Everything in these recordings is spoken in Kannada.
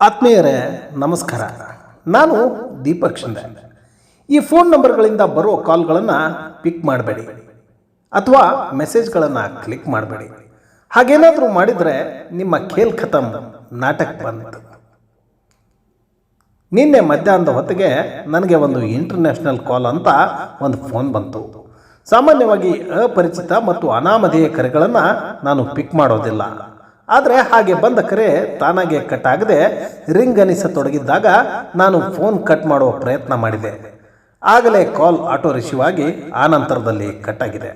ಆತ್ಮೀಯರೇ, ನಮಸ್ಕಾರ. ನಾನು ದೀಪಕ್ ಶಿಂದೆ. ಈ ಫೋನ್ ನಂಬರ್ಗಳಿಂದ ಬರೋ ಕಾಲ್ಗಳನ್ನು ಪಿಕ್ ಮಾಡಬೇಡಿ ಅಥವಾ ಮೆಸೇಜ್ಗಳನ್ನು ಕ್ಲಿಕ್ ಮಾಡಬೇಡಿ. ಹಾಗೇನಾದರೂ ಮಾಡಿದರೆ ನಿಮ್ಮ ಖೇಲ್ ಖತಮ್ ನಾಟಕ ಬಂತು ನಿನ್ನೆ ಮಧ್ಯಾಹ್ನದ ಹೊತ್ತಿಗೆ ನನಗೆ ಒಂದು ಇಂಟರ್ನ್ಯಾಷನಲ್ ಕಾಲ್ ಅಂತ ಒಂದು ಫೋನ್ ಬಂತು. ಸಾಮಾನ್ಯವಾಗಿ ಅಪರಿಚಿತ ಮತ್ತು ಅನಾಮಧೇಯ ಕರೆಗಳನ್ನು ನಾನು ಪಿಕ್ ಮಾಡೋದಿಲ್ಲ. ಆದರೆ ಹಾಗೆ ಬಂದ ಕರೆ ತಾನಾಗೆ ಕಟ್ ಆಗದೆ ರಿಂಗ್ ಅನಿಸತೊಡಗಿದ್ದಾಗ ನಾನು ಫೋನ್ ಕಟ್ ಮಾಡುವ ಪ್ರಯತ್ನ ಮಾಡಿದೆ. ಆಗಲೇ ಕಾಲ್ ಆಟೋ ರಿಸೀವ್ ಆಗಿ ಆ ನಂತರದಲ್ಲಿ ಕಟ್ ಆಗಿದೆ.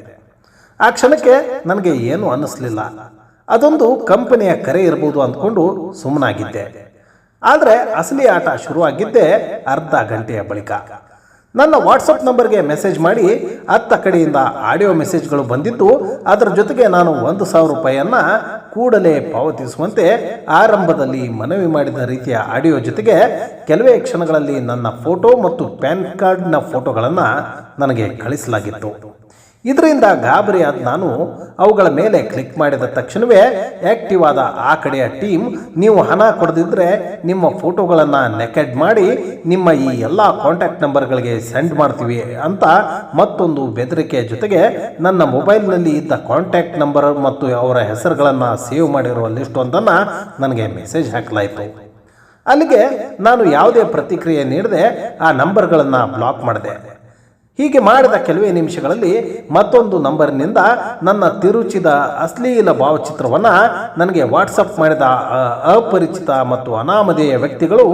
ಆ ಕ್ಷಣಕ್ಕೆ ನನಗೆ ಏನೂ ಅನ್ನಿಸ್ಲಿಲ್ಲ. ಅದೊಂದು ಕಂಪನಿಯ ಕರೆ ಇರಬಹುದು ಅಂದ್ಕೊಂಡು ಸುಮ್ಮನಾಗಿದ್ದೆ ಆದರೆ ಅಸಲಿ ಆಟ ಶುರುವಾಗಿದ್ದೇ ಅರ್ಧ ಗಂಟೆಯ ಬಳಿಕ. ನನ್ನ ವಾಟ್ಸಪ್ ನಂಬರ್ಗೆ ಮೆಸೇಜ್ ಮಾಡಿ ಅತ್ತ ಕಡೆಯಿಂದ ಆಡಿಯೋ ಮೆಸೇಜ್ಗಳು ಬಂದಿದ್ದು, ಅದರ ಜೊತೆಗೆ ನಾನು ಒಂದು ಸಾವಿರ ರೂಪಾಯಿಯನ್ನು ಕೂಡಲೇ ಪಾವತಿಸುವಂತೆ ಆರಂಭದಲ್ಲಿ ಮನವಿ ಮಾಡಿದ ರೀತಿಯ ಆಡಿಯೋ ಜೊತೆಗೆ ಕೆಲವೇ ಕ್ಷಣಗಳಲ್ಲಿ ನನ್ನ ಫೋಟೋ ಮತ್ತು ಪ್ಯಾನ್ ಕಾರ್ಡ್ನ ಫೋಟೋಗಳನ್ನು ನನಗೆ ಕಳಿಸಲಾಗಿತ್ತು. ಇದರಿಂದ ಗಾಬರಿಯಾದ ನಾನು ಅವುಗಳ ಮೇಲೆ ಕ್ಲಿಕ್ ಮಾಡಿದ ತಕ್ಷಣವೇ ಆಕ್ಟಿವ್ ಆದ ಆ ಕಡೆಯ ಟೀಮ್ ನೀವು ಹಣ ಕೊಡದಿದ್ದರೆ ನಿಮ್ಮ ಫೋಟೋಗಳನ್ನು ನೆಕೆಡ್ ಮಾಡಿ ನಿಮ್ಮ ಈ ಎಲ್ಲ ಕಾಂಟ್ಯಾಕ್ಟ್ ನಂಬರ್ಗಳಿಗೆ ಸೆಂಡ್ ಮಾಡ್ತೀವಿ ಅಂತ ಮತ್ತೊಂದು ಬೆದರಿಕೆಯ ಜೊತೆಗೆ ನನ್ನ ಮೊಬೈಲ್ನಲ್ಲಿ ಇದ್ದ ಕಾಂಟ್ಯಾಕ್ಟ್ ನಂಬರ್ ಮತ್ತು ಅವರ ಹೆಸರುಗಳನ್ನು ಸೇವ್ ಮಾಡಿರುವ ಲಿಸ್ಟ್ ಒಂದನ್ನು ನನಗೆ ಮೆಸೇಜ್ ಹಾಕಲಾಯಿತು. ಅಲ್ಲಿಗೆ ನಾನು ಯಾವುದೇ ಪ್ರತಿಕ್ರಿಯೆ ನೀಡದೆ ಆ ನಂಬರ್ಗಳನ್ನು ಬ್ಲಾಕ್ ಮಾಡಿದೆ. ಹೀಗೆ ಮಾಡಿದ ಕೆಲವೇ ನಿಮಿಷಗಳಲ್ಲಿ ಮತ್ತೊಂದು ನಂಬರ್ನಿಂದ ನನ್ನ ತಿರುಚಿದ ಅಶ್ಲೀಲ ಭಾವಚಿತ್ರವನ್ನು ನನಗೆ ವಾಟ್ಸಪ್ ಮಾಡಿದ ಅಪರಿಚಿತ ಮತ್ತು ಅನಾಮಧೇಯ ವ್ಯಕ್ತಿಗಳು,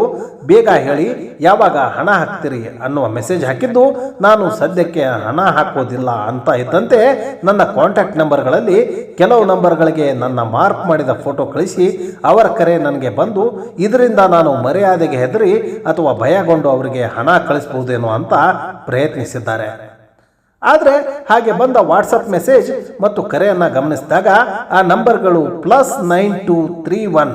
ಬೇಗ ಹೇಳಿ ಯಾವಾಗ ಹಣ ಹಾಕ್ತೀರಿ ಅನ್ನುವ ಮೆಸೇಜ್ ಹಾಕಿದ್ದು ನಾನು ಸದ್ಯಕ್ಕೆ ಹಣ ಹಾಕೋದಿಲ್ಲ ಅಂತ ಇದ್ದಂತೆ ನನ್ನ ಕಾಂಟ್ಯಾಕ್ಟ್ ನಂಬರ್ಗಳಲ್ಲಿ ಕೆಲವು ನಂಬರ್ಗಳಿಗೆ ನನ್ನ ಮಾರ್ಕ್ ಮಾಡಿದ ಫೋಟೋ ಕಳಿಸಿ ಅವರ ಕರೆ ನನಗೆ ಬಂದು, ಇದರಿಂದ ನಾನು ಮರ್ಯಾದೆಗೆ ಹೆದರಿ ಅಥವಾ ಭಯಗೊಂಡು ಅವರಿಗೆ ಹಣ ಕಳಿಸ್ಬೋದೇನೋ ಅಂತ ಪ್ರಯತ್ನಿಸಿದ್ದಾರೆ ಆದರೆ ಹಾಗೆ ಬಂದ ವಾಟ್ಸಪ್ ಮೆಸೇಜ್ ಮತ್ತು ಕರೆಯನ್ನು ಗಮನಿಸಿದಾಗ ಆ ನಂಬರ್ಗಳು plus nine two three one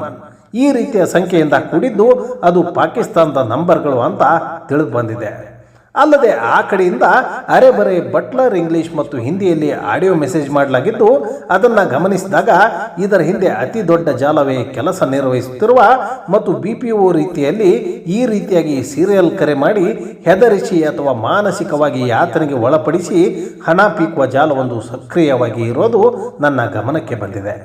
ಈ ರೀತಿಯ ಸಂಖ್ಯೆಯಿಂದ ಕೂಡಿದ್ದು ಅದು ಪಾಕಿಸ್ತಾನದ ನಂಬರ್ಗಳು ಅಂತ ತಿಳಿದು ಬಂದಿದೆ. ಅಲ್ಲದೆ ಆ ಕಡೆಯಿಂದ ಅರೆಬರೆ ಬಟ್ಲರ್ ಇಂಗ್ಲಿಷ್ ಮತ್ತು ಹಿಂದಿಯಲ್ಲಿ ಆಡಿಯೋ ಮೆಸೇಜ್ ಮಾಡಲಾಗಿದ್ದು, ಅದನ್ನು ಗಮನಿಸಿದಾಗ ಇದರ ಹಿಂದೆ ಅತಿ ದೊಡ್ಡ ಜಾಲವೇ ಕೆಲಸ ನಿರ್ವಹಿಸುತ್ತಿರುವ ಮತ್ತು ಬಿ ಪಿ ಒ ರೀತಿಯಲ್ಲಿ ಈ ರೀತಿಯಾಗಿ ಸೀರಿಯಲ್ ಕರೆ ಮಾಡಿ ಹೆದರಿಸಿ ಅಥವಾ ಮಾನಸಿಕವಾಗಿ ಯಾತನೆಗೆ ಒಳಪಡಿಸಿ ಹಣ ಪೀಕುವ ಜಾಲವೊಂದು ಸಕ್ರಿಯವಾಗಿ ಇರೋದು ನನ್ನ ಗಮನಕ್ಕೆ ಬಂದಿದೆ.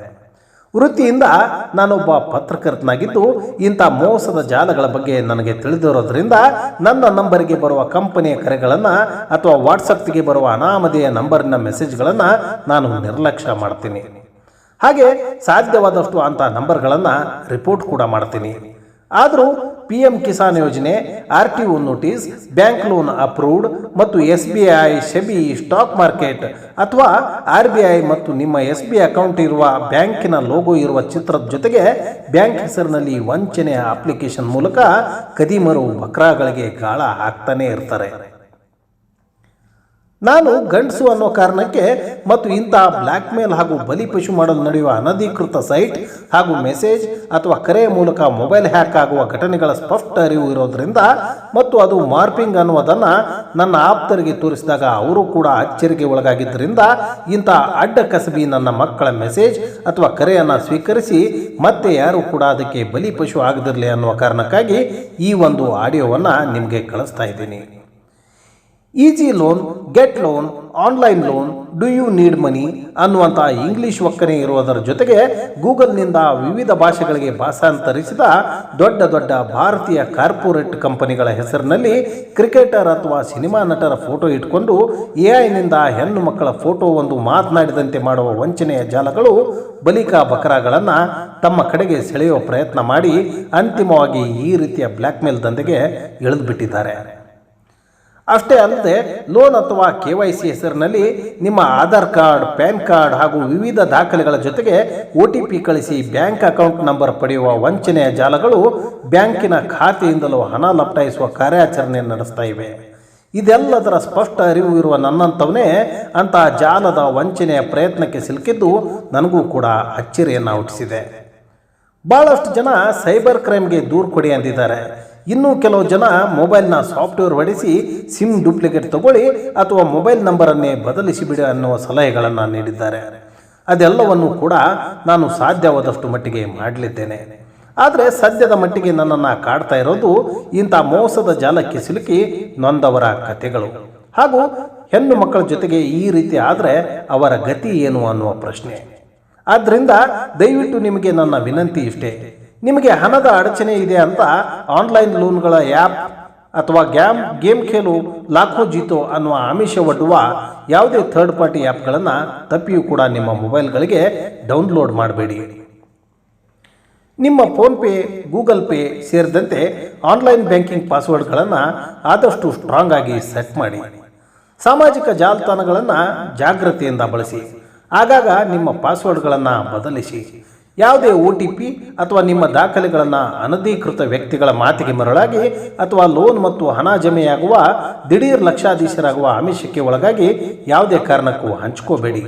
ವೃತ್ತಿಯಿಂದ ನಾನೊಬ್ಬ ಪತ್ರಕರ್ತನಾಗಿದ್ದು, ಇಂಥ ಮೋಸದ ಜಾಲಗಳ ಬಗ್ಗೆ ನನಗೆ ತಿಳಿದಿರೋದ್ರಿಂದ ನನ್ನ ನಂಬರಿಗೆ ಬರುವ ಕಂಪನಿಯ ಕರೆಗಳನ್ನು ಅಥವಾ ವಾಟ್ಸಪ್ಗೆ ಬರುವ ಅನಾಮಧೇಯ ನಂಬರಿನ ಮೆಸೇಜ್ಗಳನ್ನು ನಾನು ನಿರ್ಲಕ್ಷ್ಯ ಮಾಡ್ತೀನಿ. ಹಾಗೆ ಸಾಧ್ಯವಾದಷ್ಟು ಅಂಥ ನಂಬರ್ಗಳನ್ನು ರಿಪೋರ್ಟ್ ಕೂಡ ಮಾಡ್ತೀನಿ. ಆದರೂ ಪಿ ಎಂ ಕಿಸಾನ್ ಯೋಜನೆ, R T O notice, bank loan approved ಮತ್ತು S B I SEBI stock market ಅಥವಾ ಆರ್ ಬಿ ಐ ಮತ್ತು ನಿಮ್ಮ ಎಸ್ ಬಿ ಅಕೌಂಟ್ ಇರುವ ಬ್ಯಾಂಕಿನ ಲೋಗೋ ಇರುವ ಚಿತ್ರದ ಜೊತೆಗೆ ಬ್ಯಾಂಕ್ ಹೆಸರಿನಲ್ಲಿ ವಂಚನೆಯ ಅಪ್ಲಿಕೇಶನ್ ಮೂಲಕ ಕದಿಮರು ವಕ್ರಾಗಳಿಗೆ ಗಾಳ ಹಾಕ್ತಾನೆ ಇರ್ತಾರೆ. ನಾನು ಗಂಡಸು ಅನ್ನೋ ಕಾರಣಕ್ಕೆ ಮತ್ತು ಇಂತಹ ಬ್ಲ್ಯಾಕ್ ಮೇಲ್ ಹಾಗೂ ಬಲಿಪಶು ಮಾಡಲು ನಡೆಯುವ ಅನಧಿಕೃತ ಸೈಟ್ ಹಾಗೂ ಮೆಸೇಜ್ ಅಥವಾ ಕರೆಯ ಮೂಲಕ ಮೊಬೈಲ್ ಹ್ಯಾಕ್ ಆಗುವ ಘಟನೆಗಳ ಸ್ಪಷ್ಟ ಅರಿವು ಇರೋದ್ರಿಂದ ಮತ್ತು ಅದು ಮಾರ್ಪಿಂಗ್ ಅನ್ನುವುದನ್ನು ನನ್ನ ಆಪ್ತರಿಗೆ ತೋರಿಸಿದಾಗ ಅವರು ಕೂಡ ಅಚ್ಚರಿಗೆ ಒಳಗಾಗಿದ್ದರಿಂದ ಇಂಥ ಅಡ್ಡ ಕಸಬಿ ನನ್ನ ಮಕ್ಕಳ ಮೆಸೇಜ್ ಅಥವಾ ಕರೆಯನ್ನು ಸ್ವೀಕರಿಸಿ ಮತ್ತೆ ಯಾರು ಕೂಡ ಅದಕ್ಕೆ ಬಲಿಪಶು ಆಗದಿರಲಿ ಅನ್ನುವ ಕಾರಣಕ್ಕಾಗಿ ಈ ಒಂದು ಆಡಿಯೋವನ್ನು ನಿಮಗೆ ಕಳಿಸ್ತಾ ಇದ್ದೀನಿ. Easy loan, get loan, online loan, do you need money ಅನ್ನುವಂಥ ಇಂಗ್ಲಿಷ್ ಒಕ್ಕನೆ ಇರುವುದರ ಜೊತೆಗೆ ಗೂಗಲ್ನಿಂದ ವಿವಿಧ ಭಾಷೆಗಳಿಗೆ ಭಾಷಾಂತರಿಸಿದ ದೊಡ್ಡ ದೊಡ್ಡ ಭಾರತೀಯ ಕಾರ್ಪೊರೇಟ್ ಕಂಪನಿಗಳ ಹೆಸರಿನಲ್ಲಿ ಕ್ರಿಕೆಟರ್ ಅಥವಾ ಸಿನಿಮಾ ನಟರ ಫೋಟೋ ಇಟ್ಕೊಂಡು ಎ ಐನಿಂದ ಹೆಣ್ಣು ಮಕ್ಕಳ ಫೋಟೋ ಒಂದು ಮಾತನಾಡಿದಂತೆ ಮಾಡುವ ವಂಚನೆಯ ಜಾಲಗಳು ಬಲಿಕಾ ಬಕರಾಗಳನ್ನು ತಮ್ಮ ಕಡೆಗೆ ಸೆಳೆಯುವ ಪ್ರಯತ್ನ ಮಾಡಿ ಅಂತಿಮವಾಗಿ ಈ ರೀತಿಯ ಬ್ಲ್ಯಾಕ್ಮೇಲ್ ದಂಧೆಗೆ ಇಳಿದುಬಿಟ್ಟಿದ್ದಾರೆ. ಅಷ್ಟೇ ಅಲ್ಲದೆ ಲೋನ್ ಅಥವಾ ಕೆ ವೈ ಸಿ ಹೆಸರಿನಲ್ಲಿ ನಿಮ್ಮ ಆಧಾರ್ ಕಾರ್ಡ್, ಪ್ಯಾನ್ ಕಾರ್ಡ್ ಹಾಗೂ ವಿವಿಧ ದಾಖಲೆಗಳ ಜೊತೆಗೆ ಒ ಟಿ ಪಿ ಕಳಿಸಿ ಬ್ಯಾಂಕ್ ಅಕೌಂಟ್ ನಂಬರ್ ಪಡೆಯುವ ವಂಚನೆಯ ಜಾಲಗಳು ಬ್ಯಾಂಕಿನ ಖಾತೆಯಿಂದಲೂ ಹಣ ಲಪಟಾಯಿಸುವ ಕಾರ್ಯಾಚರಣೆ ನಡೆಸ್ತಾ ಇವೆ. ಇದೆಲ್ಲದರ ಸ್ಪಷ್ಟ ಅರಿವು ಇರುವ ನನ್ನಂಥವನೇ ಅಂತಹ ಜಾಲದ ವಂಚನೆಯ ಪ್ರಯತ್ನಕ್ಕೆ ಸಿಲುಕಿದ್ದು ನನಗೂ ಕೂಡ ಅಚ್ಚರಿಯನ್ನು ಹುಟ್ಟಿಸಿದೆ. ಭಾಳಷ್ಟು ಜನ ಸೈಬರ್ ಕ್ರೈಮ್ಗೆ ದೂರು ಕೊಡಿ ಅಂದಿದ್ದಾರೆ. ಇನ್ನು ಕೆಲವು ಜನ ಮೊಬೈಲ್ನ ಸಾಫ್ಟ್ವೇರ್ ಹೊಡೆಸಿ ಸಿಮ್ ಡೂಪ್ಲಿಕೇಟ್ ತಗೊಳ್ಳಿ ಅಥವಾ ಮೊಬೈಲ್ ನಂಬರನ್ನೇ ಬದಲಿಸಿ ಬಿಡಿ ಅನ್ನುವ ಸಲಹೆಗಳನ್ನು ನೀಡಿದ್ದಾರೆ. ಅದೆಲ್ಲವನ್ನು ಕೂಡ ನಾನು ಸಾಧ್ಯವಾದಷ್ಟು ಮಟ್ಟಿಗೆ ಮಾಡಲಿದ್ದೇನೆ. ಆದರೆ ಸದ್ಯದ ಮಟ್ಟಿಗೆ ನನ್ನನ್ನು ಕಾಡ್ತಾ ಇರೋದು ಇಂಥ ಮೋಸದ ಜಾಲಕ್ಕೆ ಸಿಲುಕಿ ನೊಂದವರ ಕಥೆಗಳು ಹಾಗೂ ಹೆಣ್ಣು ಮಕ್ಕಳ ಜೊತೆಗೆ ಈ ರೀತಿ ಆದರೆ ಅವರ ಗತಿ ಏನು ಅನ್ನುವ ಪ್ರಶ್ನೆ. ಆದ್ದರಿಂದ ದಯವಿಟ್ಟು ನಿಮಗೆ ನನ್ನ ವಿನಂತಿ ಇಷ್ಟೇ. ನಿಮಗೆ ಹಣದ ಅಡಚಣೆ ಇದೆ ಅಂತ ಆನ್ಲೈನ್ ಲೋನ್ಗಳ ಆ್ಯಪ್ ಅಥವಾ ಗ್ಯಾಮ್ ಗೇಮ್ ಖೇಲು, ಲಾಖೋ ಜೀತೋ ಅನ್ನುವ ಆಮಿಷ ಒಡ್ಡುವ ಯಾವುದೇ ಥರ್ಡ್ ಪಾರ್ಟಿ ಆ್ಯಪ್ಗಳನ್ನು ತಪ್ಪಿಯೂ ಕೂಡ ನಿಮ್ಮ ಮೊಬೈಲ್ಗಳಿಗೆ ಡೌನ್ಲೋಡ್ ಮಾಡಬೇಡಿ. ನಿಮ್ಮ ಫೋನ್ಪೇ ಗೂಗಲ್ ಪೇ ಸೇರಿದಂತೆ ಆನ್ಲೈನ್ ಬ್ಯಾಂಕಿಂಗ್ ಪಾಸ್ವರ್ಡ್ಗಳನ್ನು ಆದಷ್ಟು ಸ್ಟ್ರಾಂಗ್ ಆಗಿ ಸೆಟ್ ಮಾಡಿ. ಸಾಮಾಜಿಕ ಜಾಲತಾಣಗಳನ್ನು ಜಾಗೃತಿಯಿಂದ ಬಳಸಿ. ಆಗಾಗ ನಿಮ್ಮ ಪಾಸ್ವರ್ಡ್ಗಳನ್ನು ಬದಲಿಸಿ. ಯಾವುದೇ ಒ ಟಿ ಪಿ ಅಥವಾ ನಿಮ್ಮ ದಾಖಲೆಗಳನ್ನು ಅನಧಿಕೃತ ವ್ಯಕ್ತಿಗಳ ಮಾತಿಗೆ ಮರಳಾಗಿ ಅಥವಾ ಲೋನ್ ಮತ್ತು ಹಣ ಜಮೆಯಾಗುವ ದಿಢೀರ್ ಲಕ್ಷಾಧೀಶರಾಗುವ ಆಮಿಷಕ್ಕೆ ಒಳಗಾಗಿ ಯಾವುದೇ ಕಾರಣಕ್ಕೂ ಹಂಚ್ಕೋಬೇಡಿ.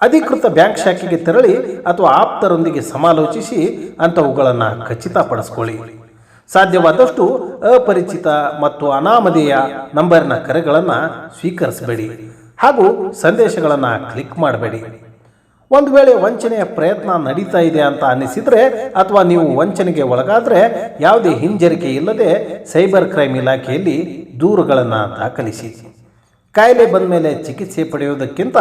ಅಧಿಕೃತ ಬ್ಯಾಂಕ್ ಶಾಖೆಗೆ ತೆರಳಿ ಅಥವಾ ಆಪ್ತರೊಂದಿಗೆ ಸಮಾಲೋಚಿಸಿ ಅಂಥವುಗಳನ್ನು ಖಚಿತಪಡಿಸ್ಕೊಳ್ಳಿ. ಸಾಧ್ಯವಾದಷ್ಟು ಅಪರಿಚಿತ ಮತ್ತು ಅನಾಮಧೇಯ ನಂಬರ್ನ ಕರೆಗಳನ್ನು ಸ್ವೀಕರಿಸಬೇಡಿ ಹಾಗೂ ಸಂದೇಶಗಳನ್ನು ಕ್ಲಿಕ್ ಮಾಡಬೇಡಿ. ಒಂದು ವೇಳೆ ವಂಚನೆಯ ಪ್ರಯತ್ನ ನಡೀತಾ ಇದೆ ಅಂತ ಅನಿಸಿದರೆ ಅಥವಾ ನೀವು ವಂಚನೆಗೆ ಒಳಗಾದರೆ ಯಾವುದೇ ಹಿಂಜರಿಕೆ ಇಲ್ಲದೆ ಸೈಬರ್ ಕ್ರೈಮ್ ಇಲಾಖೆಯಲ್ಲಿ ದೂರುಗಳನ್ನು ದಾಖಲಿಸಿ. ಕಾಯಿಲೆ ಬಂದ ಮೇಲೆ ಚಿಕಿತ್ಸೆ ಪಡೆಯುವುದಕ್ಕಿಂತ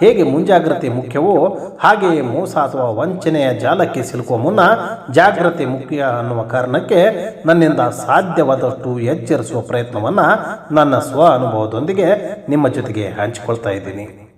ಹೇಗೆ ಮುಂಜಾಗ್ರತೆ ಮುಖ್ಯವೋ ಹಾಗೆಯೇ ಮೋಸ ಅಥವಾ ವಂಚನೆಯ ಜಾಲಕ್ಕೆ ಸಿಲುಕುವ ಮುನ್ನ ಜಾಗ್ರತೆ ಮುಖ್ಯ ಅನ್ನುವ ಕಾರಣಕ್ಕೆ ನನ್ನಿಂದ ಸಾಧ್ಯವಾದಷ್ಟು ಎಚ್ಚರಿಸುವ ಪ್ರಯತ್ನವನ್ನು ನನ್ನ ಸ್ವ ಅನುಭವದೊಂದಿಗೆ ನಿಮ್ಮ ಜೊತೆಗೆ ಹಂಚಿಕೊಳ್ತಾ ಇದ್ದೀನಿ.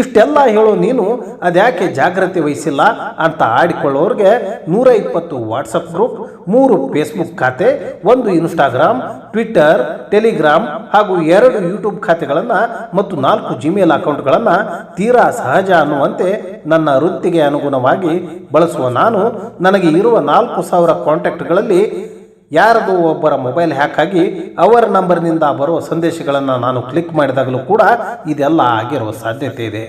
ಇಷ್ಟೆಲ್ಲ ಹೇಳೋ ನೀನು, ಅದ್ಯಾಕೆ ಜಾಗ್ರತೆ ವಹಿಸಿಲ್ಲ ಅಂತ ಆಡಿಕೊಳ್ಳೋರಿಗೆ ನೂರ ಇಪ್ಪತ್ತು ವಾಟ್ಸಪ್ ಗ್ರೂಪ್, ಮೂರು ಫೇಸ್ಬುಕ್ ಖಾತೆ, ಒಂದು ಇನ್ಸ್ಟಾಗ್ರಾಮ್, ಟ್ವಿಟ್ಟರ್, ಟೆಲಿಗ್ರಾಮ್ ಹಾಗೂ ಎರಡು ಯೂಟ್ಯೂಬ್ ಖಾತೆಗಳನ್ನು ಮತ್ತು ನಾಲ್ಕು ಜಿಮೇಲ್ ಅಕೌಂಟ್ಗಳನ್ನು ತೀರಾ ಸಹಜ ಅನ್ನುವಂತೆ ನನ್ನ ವೃತ್ತಿಗೆ ಅನುಗುಣವಾಗಿ ಬಳಸುವ ನಾನು. ನನಗೆ ಇರುವ ನಾಲ್ಕು ಸಾವಿರ ಕಾಂಟ್ಯಾಕ್ಟ್ಗಳಲ್ಲಿ ಯಾರದು ಒಬ್ಬರ ಮೊಬೈಲ್ ಹ್ಯಾಕ್ ಆಗಿ ಅವರ ನಂಬರ್ನಿಂದ ಬರುವ ಸಂದೇಶಗಳನ್ನು ನಾನು ಕ್ಲಿಕ್ ಮಾಡಿದಾಗಲೂ ಕೂಡ ಇದೆಲ್ಲ ಆಗಿರುವ ಸಾಧ್ಯತೆ ಇದೆ.